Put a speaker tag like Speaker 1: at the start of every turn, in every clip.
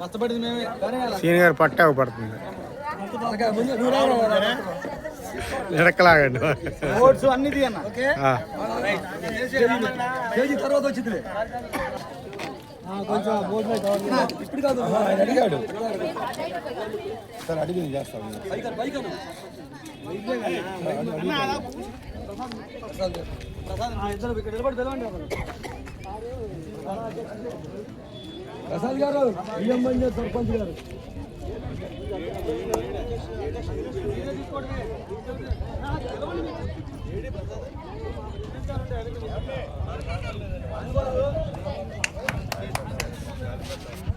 Speaker 1: కష్టపడింది మేమే కానీ అలా
Speaker 2: సీన్ గారు పట్టాకు పడుతుంది ఎడక్కలాగండి
Speaker 1: ఓట్స్ అన్ని తీయన్న. ఓకే తర్వాత వచ్చింది కొంచెం భోజనం కావాలి ఇప్పుడు కాదు ఆయన అడిగాడు.
Speaker 2: సరే అడిగింది చేస్తాను
Speaker 1: ప్రసాద్. ప్రసాద్ గారు బియ్యం బండి సర్పంచ్ గారు.
Speaker 3: Okay Thank you.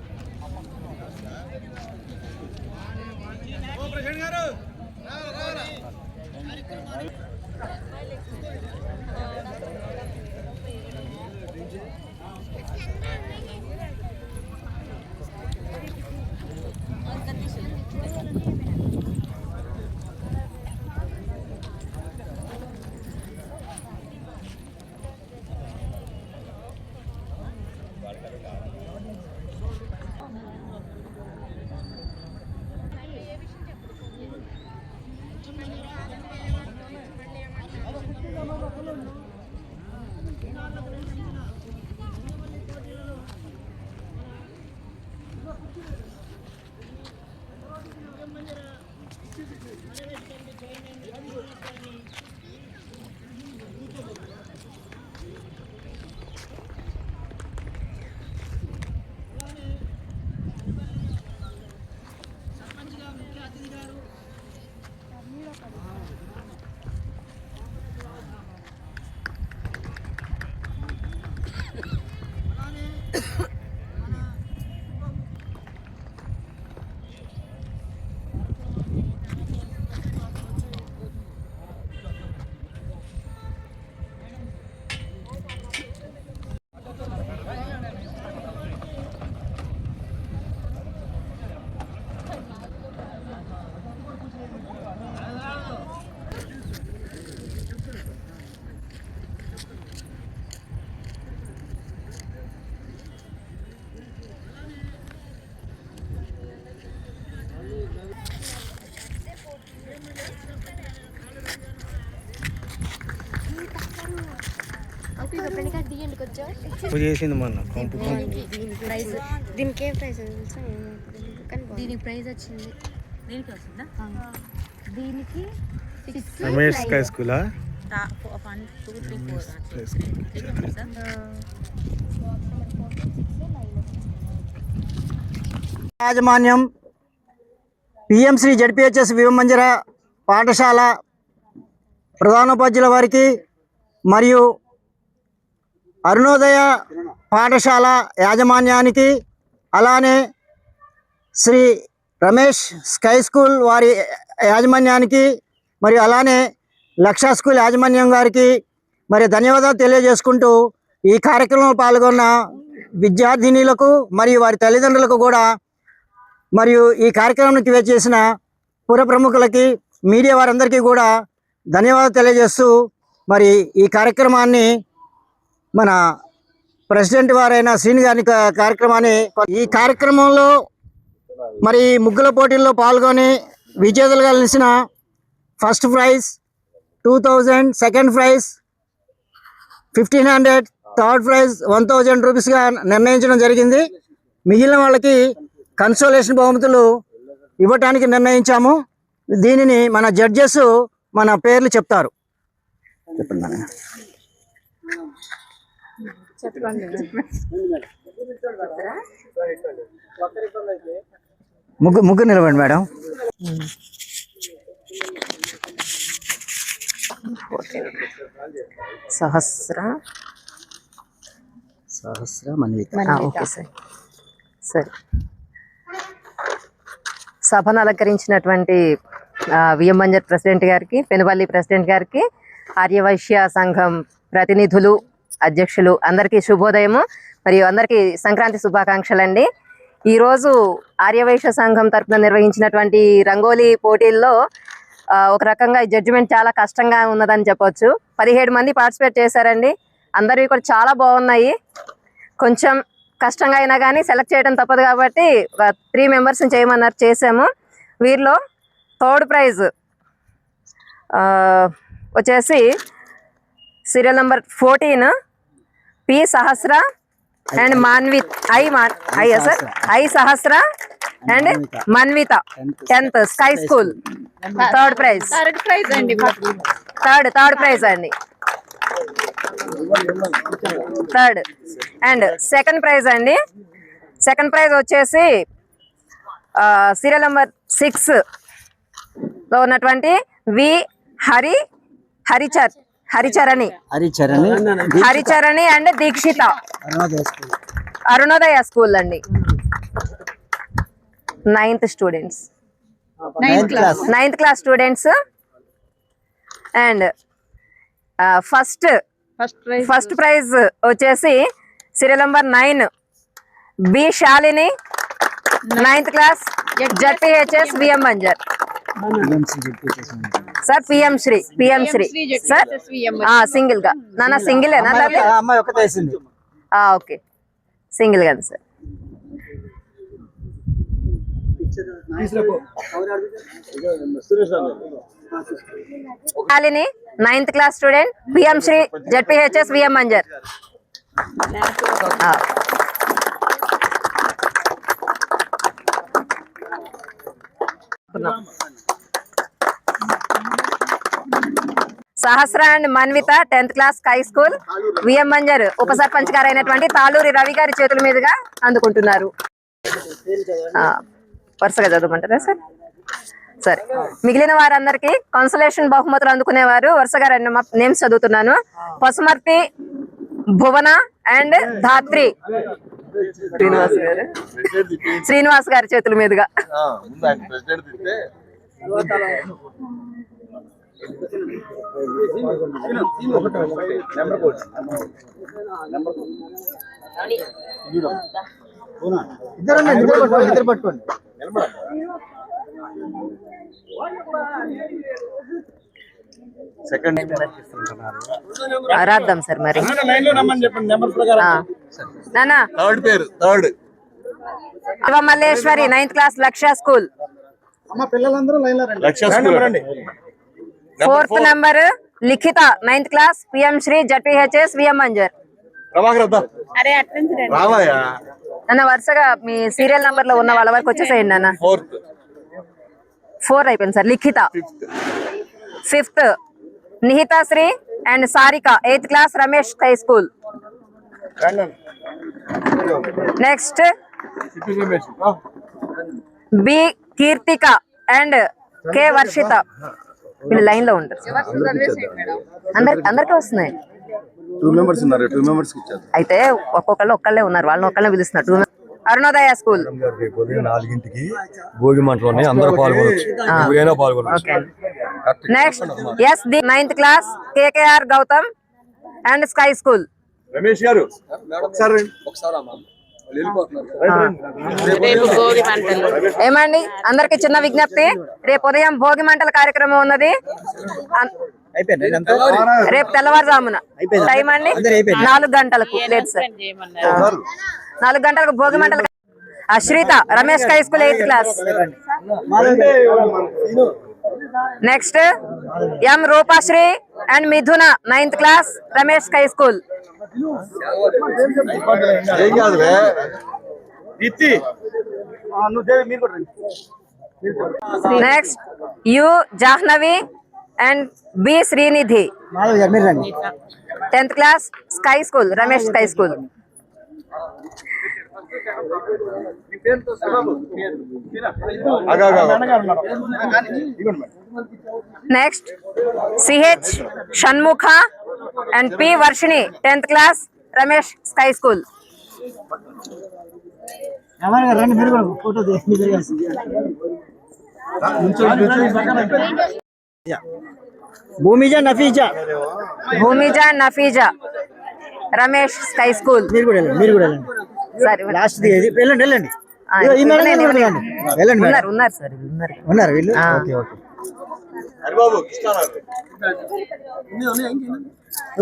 Speaker 2: పూజ చేసింది మొన్న
Speaker 3: దీనికి ప్రైజ్. దీనికి ఏం ప్రైజ్ తెలుసా? దీనికి ప్రైజ్ వచ్చింది.
Speaker 4: దీనికి వస్తుందా
Speaker 3: దీనికి
Speaker 2: రమేష్ స్కై స్కూలా?
Speaker 5: యాజమాన్యం పిఎంశ్రీ జడ్పిహెచ్ఎస్ వివమంజర పాఠశాల ప్రధానోపాధ్యుల వారికి మరియు అరుణోదయ పాఠశాల యాజమాన్యానికి అలానే శ్రీ రమేష్ స్కై స్కూల్ వారి యాజమాన్యానికి మరియు అలానే లక్ష స్కూల్ యాజమాన్యం గారికి మరి ధన్యవాదాలు తెలియజేసుకుంటూ ఈ కార్యక్రమంలో పాల్గొన్న విద్యార్థినులకు మరియు వారి తల్లిదండ్రులకు కూడా మరియు ఈ కార్యక్రమానికి వేచేసిన పుర ప్రముఖులకి మీడియా వారందరికీ కూడా ధన్యవాదాలు తెలియజేస్తూ మరి ఈ కార్యక్రమాన్ని మన ప్రెసిడెంట్ వారైన శ్రీని గారి కార్యక్రమాన్ని ఈ కార్యక్రమంలో మరి ముగ్గుల పోటీల్లో పాల్గొని విజేతలుగా నిలిచిన first prize two thousand second prize fifteen hundred third prize one thousand రూపీస్గా నిర్ణయించడం జరిగింది. మిగిలిన వాళ్ళకి కన్సోలేషన్ బహుమతులు ఇవ్వటానికి నిర్ణయించాము. దీనిని మన జడ్జెస్ మన పేర్లు చెప్తారు. చెప్పండి ముగ్గు ముగ్గురు నిలబండి madam.
Speaker 4: Sahasra.
Speaker 5: Sahasra Manvitha.
Speaker 4: Okay sir. సరే. సభను అలంకరించినటువంటి విఎం బంజర్ ప్రెసిడెంట్ గారికి పెనుబల్లి ప్రెసిడెంట్ గారికి ఆర్యవైశ్య సంఘం ప్రతినిధులు అధ్యక్షులు అందరికీ శుభోదయము మరియు అందరికీ సంక్రాంతి శుభాకాంక్షలు అండి ఈరోజు ఆర్యవైశ్య సంఘం తరపున నిర్వహించినటువంటి రంగోలీ పోటీల్లో ఒక రకంగా జడ్జిమెంట్ చాలా కష్టంగా ఉన్నదని చెప్పొచ్చు. పదిహేడు మంది పార్టిసిపేట్ చేశారండి. అందరివి కూడా చాలా బాగున్నాయి. కొంచెం కష్టంగా అయినా కానీ సెలెక్ట్ చేయడం తప్పదు కాబట్టి త్రీ మెంబర్స్ని చేయమన్నారు చేసాము వీరిలో థర్డ్ ప్రైజ్ వచ్చేసి serial number fourteen P Sahasra and Manvith I మాన్ ఐ sir I Sahasra and Manvitha. Tenth. Sky school. Third prize.
Speaker 6: Third prize అండి
Speaker 4: థర్డ్ థర్డ్ ప్రైజ్ అండి. థర్డ్ అండ్ సెకండ్ ప్రైజ్ అండి. సెకండ్ ప్రైజ్ వచ్చేసి serial number సిక్స్లో ఉన్నటువంటి V Hari Harichar. Haricharani.
Speaker 5: Haricharani.
Speaker 4: Haricharani and Dikshita.
Speaker 5: Arunodaya school
Speaker 4: Arunodaya school అండి ninth students
Speaker 5: ninth class
Speaker 4: ninth class students and first
Speaker 6: first prize
Speaker 4: first prize వచ్చేసి serial number nine B Shalini ninth class ZPHS VM Manjar sir PM Shri PM Shri. Sir సింగిల్గా. నాన్న single okay. సింగిల్గా sir. Shalini ninth class student PM Shri ZPHS VM Manjar. Sahasra and Sahasra and Manvitha tenth class high school. VM Manjar ఉప సర్పంచ్ గారైనటువంటి అయినటువంటి తాళూరి రవి గారి చేతుల మీదుగా అందుకుంటున్నారు. వరుసగా చదవమంటారా sir? సరే. మిగిలిన వారందరికీ కన్సలేషన్ బహుమతులు అందుకునేవారు. వరుసగా రెండు నేమ్స్ చదువుతున్నాను. పసుమర్తి భువన అండ్ ధాత్రి. శ్రీనివాస్ గారు. శ్రీనివాస్ గారి చేతుల మీదుగా.
Speaker 5: ఇద్దరు పట్టుకోండి ఇద్దరు పట్టుకోండి
Speaker 4: ఆ, రాద్దాం సార్ మరి.
Speaker 2: థర్డ్ పేరు third
Speaker 4: Malleswari ninth class Lakshya school.
Speaker 5: అమ్మ పిల్లలందరూ లైన్లో రండి.
Speaker 2: Lakshya
Speaker 4: fourth number Likhitha ninth class PM Shri ZPHS VM Manjar
Speaker 2: Prabhakar వద్దా
Speaker 6: అరే అట్నుంచి రండి.
Speaker 2: రావాయా
Speaker 4: నాన్న వరుసగా మీ సీరియల్ నంబర్లో ఉన్న వాళ్ళ వరకు వచ్చేసేయండి నాన్న.
Speaker 2: ఫోర్త్
Speaker 4: ఫోర్ అయిపోయింది sir Likhitha fifth Nihithasri and Sarika eighth class Ramesh high school next B Keerthika and K Varshitha వీళ్ళు లైన్లో ఉంటారు అందరికి అందరికీ వస్తున్నాయి.
Speaker 2: టూ మెంబర్స్ ఉన్నారు టూ మెంబర్స్ ఇచ్చారు
Speaker 4: అయితే ఒక్కొక్కళ్ళు ఒక్కళ్ళే ఉన్నారు వాళ్ళని ఒక్కళ్ళే పిలుస్తున్నారు. Two- Arunodaya school.
Speaker 1: ఉదయం నాలుగింటికి భోగి మంటలు ఉన్నాయి అందరూ పాల్గొనవచ్చు ఎవరైనా పాల్గొనవచ్చు
Speaker 4: okay. Next S the ninth class KKR Gautam and Sky school
Speaker 2: Ramesh గారు ఒకసారి రండి.
Speaker 6: రేపు భోగి మంటలు.
Speaker 4: ఏమండి? అందరికి చిన్న విజ్ఞప్తి. రేపు ఉదయం భోగి మంటల కార్యక్రమం ఉన్నది. రేపు తెల్లవారుజామున. టైం అండి. నాలుగు గంటలకు. లేదు సార్. నాలుగు గంటలకు భోగి మంటల Ashritha Ramesh high school eighth class. Next M Rupasri and Mithuna ninth class Ramesh high school.
Speaker 2: ఏం కాదు బే.
Speaker 4: Next U Jahnavi and B Srinidhi
Speaker 5: Madhav గారు మీరు రండి
Speaker 4: tenth class Sky school Ramesh Sky school
Speaker 2: ఆగు, ఆగు, ఆగు.
Speaker 4: Next CH Shanmukha and P Varshini tenth class Ramesh Sky school.
Speaker 5: ఎవరు గారు రండి మీరు కూడా ఫోటో తీసి Bhumija నఫీజా.
Speaker 4: Bhumija Nafiza Ramesh Sky school.
Speaker 5: మీరు కూడా మీరు కూడా వెళ్ళండి. లాస్ట్. వెళ్ళండి వెళ్ళండి.
Speaker 4: ఉన్నారు సార్ ఉన్నారు.
Speaker 5: ఉన్నారు వీళ్ళు?
Speaker 4: ఆ.
Speaker 5: Okay okay.
Speaker 2: హరిబాబు కృష్ణారావు.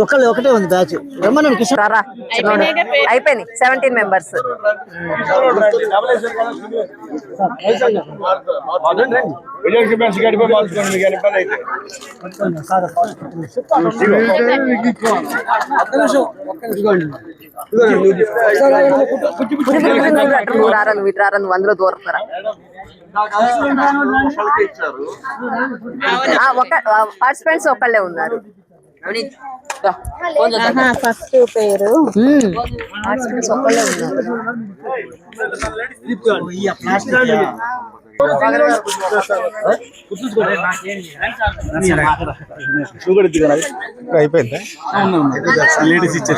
Speaker 5: ఒకళ్ళు ఒకటే ఉంది బ్యాచ్
Speaker 4: రారా చిన్నోడు. అయిపోయినాయి సెవెంటీన్ మెంబర్స్ నువ్వు రారా నువ్వు ఇటు రారా నువ్వు అందులో దూరతారా పార్టిసిపెంట్స్ ఒకళ్ళే ఉన్నారు.
Speaker 6: ఫస్ట్ పేరు.
Speaker 2: అయిపోయిందా? లేడీస్ ఇచ్చే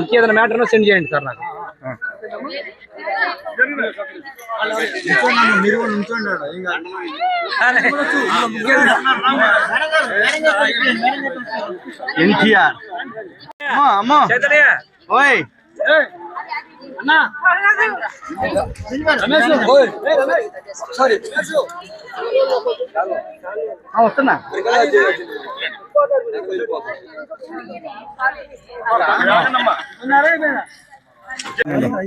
Speaker 7: ఇంకేదైనా మ్యాటర్ సెండ్ చేయండి సార్ నాకు.
Speaker 2: ఎన్టీఆర్ అమ్మా అమ్మా
Speaker 7: చైతన్య
Speaker 2: ఓయ్
Speaker 7: వస్తున్నా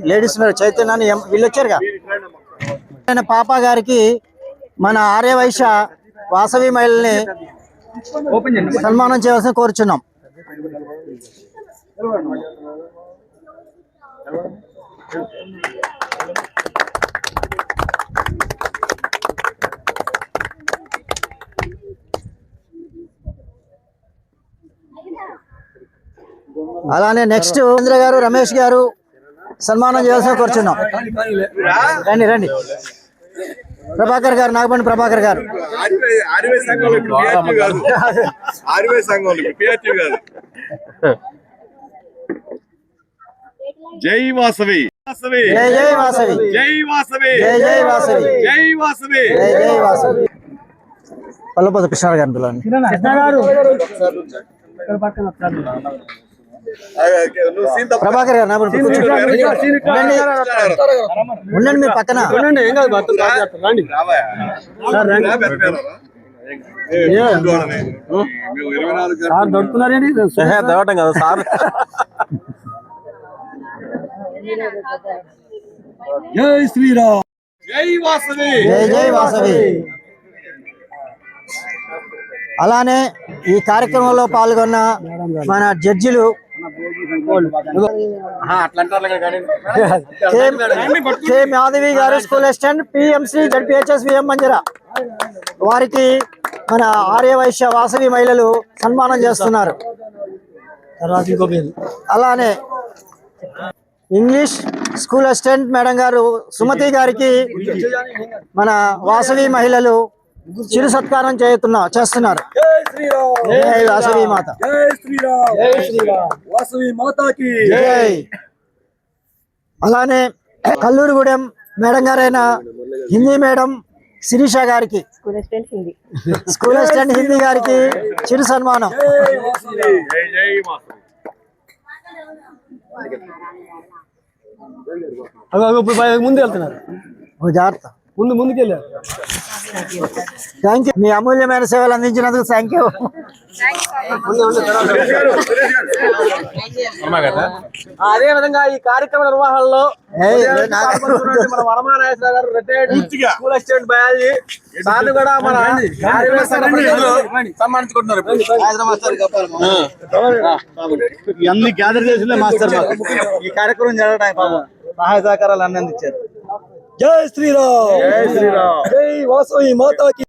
Speaker 5: లేడీస్ ఉన్నారు చైతన్యాన్ని వీళ్ళు వచ్చారుగా ఆయన పాప గారికి మన ఆర్య వైశ్య వాసవి
Speaker 7: చేయండి.
Speaker 5: సన్మానం చేయవలసిన కోరుచున్నాం. అలానే నెక్స్ట్ చంద్ర గారు రమేష్ గారు సన్మానం చేయాల్సిన కోరుచున్నాం. రండి రండి. ప్రభాకర్ గారు నాగబండి ప్రభాకర్ గారు.
Speaker 2: జై వాసవి. వాసవి
Speaker 5: జై జై వాసవి.
Speaker 2: జై వాసవి.
Speaker 5: జై జై వాసవి.
Speaker 2: జై వాసవి.
Speaker 5: జై జై వాసవి. పల్లపోత కృష్ణ గారిని పిలవండి.
Speaker 2: నువ్వు సీన్ తప్ప
Speaker 5: ప్రభాకర్ గారు. ఉండండి. ఉండండి మీరు పక్కన.
Speaker 2: పెట్టారా? ఏ, నాలుగు గంటలు
Speaker 1: దొరకటం కదా సార్.
Speaker 2: జై వాసవి.
Speaker 5: జై జై వాసవి. అలానే ఈ కార్యక్రమంలో పాల్గొన్న మన జడ్జిలు కె మాధవి గారు school assistant PMC ZPHS VM Manjara. వారికి మన ఆర్య వైశ్య వాసవి మహిళలు సన్మానం చేస్తున్నారు. అలానే ఇంగ్లీష్ స్కూల్ అసిస్టెంట్ మేడం గారు సుమతి గారికి మన వాసవి మహిళలు చిరు సత్కారం చేస్తున్నా చేస్తున్నారు. జై వాసవి మాత. జై అలానే కల్లూరుగూడెం మేడం గారైన హిందీ మేడం శిరీష గారికి
Speaker 4: స్కూల్ అసిస్టెంట్ హిందీ
Speaker 5: గారికి చిరు సన్మానం.
Speaker 2: జై జై వాసవి.
Speaker 5: ముందు వెళ్తున్నారు. జాగ్రత్త. ముందు ముందుకు వెళ్ళారు థ్యాంక్ యూ మీ అమూల్యమైన సేవలు అందించినందుకు థ్యాంక్ యూ
Speaker 7: అదే విధంగా ఈ కార్యక్రమ నిర్వహణలో మన వరమానాయసరావు గారు retired school assistant biology. Sir కూడా మన ఆర్యవేశ
Speaker 2: సన్మానించుకుంటున్నారు
Speaker 5: అన్ని గ్యాదర్ చేసిందే మాస్టర్ మాకు. ఈ కార్యక్రమం జరగడానికి పాపం సహాయ సహకారాలు అన్ని అందించారు జై శ్రీరామ్. జై శ్రీరామ్. జై వాసవి మాతాకి.